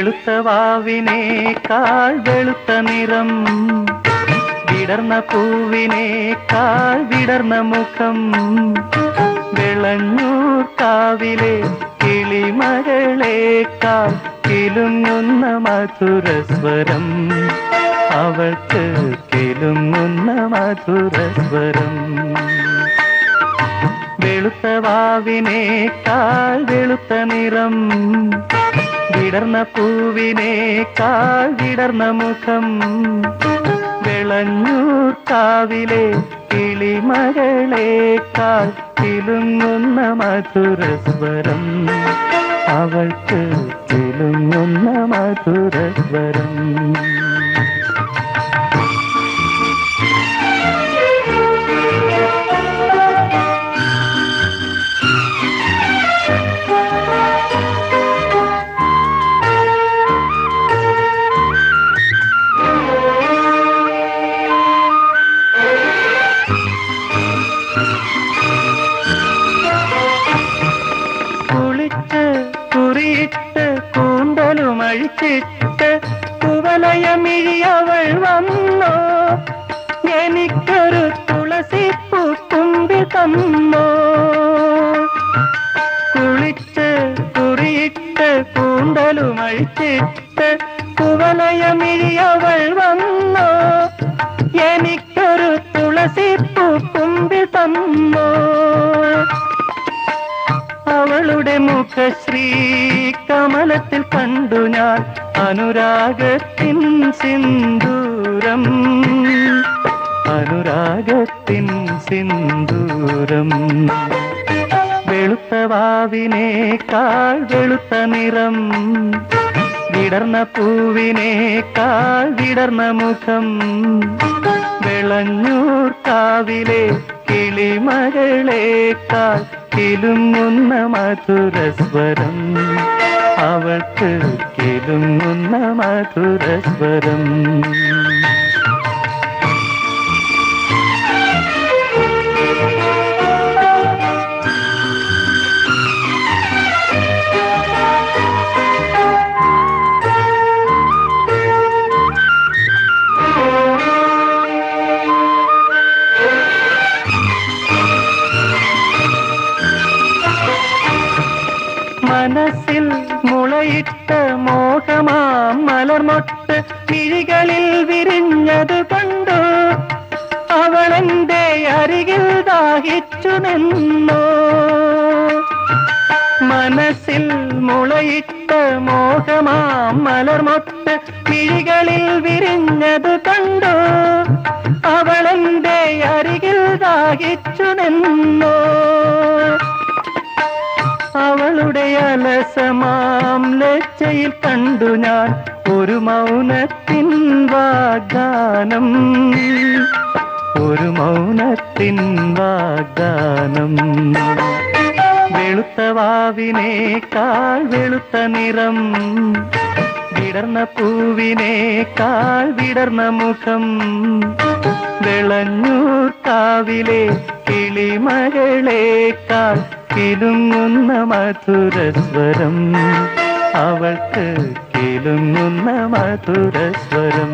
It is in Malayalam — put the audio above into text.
വെളുത്ത വാവിനേക്കാൾ വെളുത്ത നിറം. വിടർന്ന പൂവിനേക്കാൾ വിടർന്ന മുഖം. വിളഞ്ഞൂർ കാവിലെ കിളിമകളേക്കാൾ കിലുങ്ങുന്ന മധുരസ്വരം അവൾക്ക് കിലുങ്ങുന്ന മധുരസ്വരം വെളുത്ത വാവിനേക്കാൾ വെളുത്ത നിറം. വിടർന്ന പൂവിനേക്കാൾ വിടർന്ന മുഖം. വിളഞ്ഞൂർ കാവിലെ കിളിമകളേക്കാൾ കിലുങ്ങുന്ന മധുരസ്വരം. അവൾക്ക് കിലുങ്ങുന്ന മധുരസ്വരം. കുറിയിട്ട് കൂന്തലും അഴിച്ചിട്ട് കുവലയമിഴിയവൾ വന്നോ? എനിക്കൊരു തുളസി പൂക്കുമ്പി തന്നോ? കുളിച്ച് കുറിയിട്ട് കൂന്തലും അഴിച്ചിട്ട് കുവലയമിഴിയവൾ വന്നോ? എനിക്കൊരു തുളസി പൂക്കുമ്പി തന്നോ? അവളുടെ മുഖശ്രീ കമലത്തിൽ കണ്ടു ഞാൻ അനുരാഗത്തിൻ സിന്ദൂരം. അനുരാഗത്തിൻ സിന്ദൂരം. വെളുത്ത വാവിനേക്കാൾ വെളുത്ത നിറം. വിടർന്ന പൂവിനേക്കാൾ വിടർന്ന മുഖം. വിളഞ്ഞൂർ കാവിലെ കിളിമകളേക്കാൾ കിലുങ്ങുന്ന മധുരസ്വരം. അവൾക്ക് കിലുങ്ങുന്ന മധുരസ്വരം. മനസ്സിൽ മുളയിട്ട മോഹമാം മലർമൊട്ട് മിഴികളിൽ വിരിഞ്ഞത് കണ്ടു. അവളെന്റെ അരികിൽ ദാഹിച്ചു നിന്നു. മനസ്സിൽ മുളയിട്ട മോഹമാം മലർമൊട്ട് കിഴികളിൽ വിരിഞ്ഞത് കണ്ടു. അവളെന്റെ അരികിൽ ദാഹിച്ചു അവളുടെ അലസമാം ലജ്ജയിൽ കണ്ടു ഞാൻ ഒരു മൗനത്തിൻ വാഗ്ദാനം. ഒരു മൗനത്തിൻ വാഗ്ദാനം. വെളുത്ത വാവിനേക്കാൾ വെളുത്ത നിറം. വിടർന്ന പൂവിനേക്കാൾ വിടർന്ന മുഖം. വിളഞ്ഞൂർ കാവിലെ കിളിമകളേക്കാൾ കിലുങ്ങുന്ന മധുരസ്വരം. അവൾക്ക് കിലുങ്ങുന്ന മധുരസ്വരം.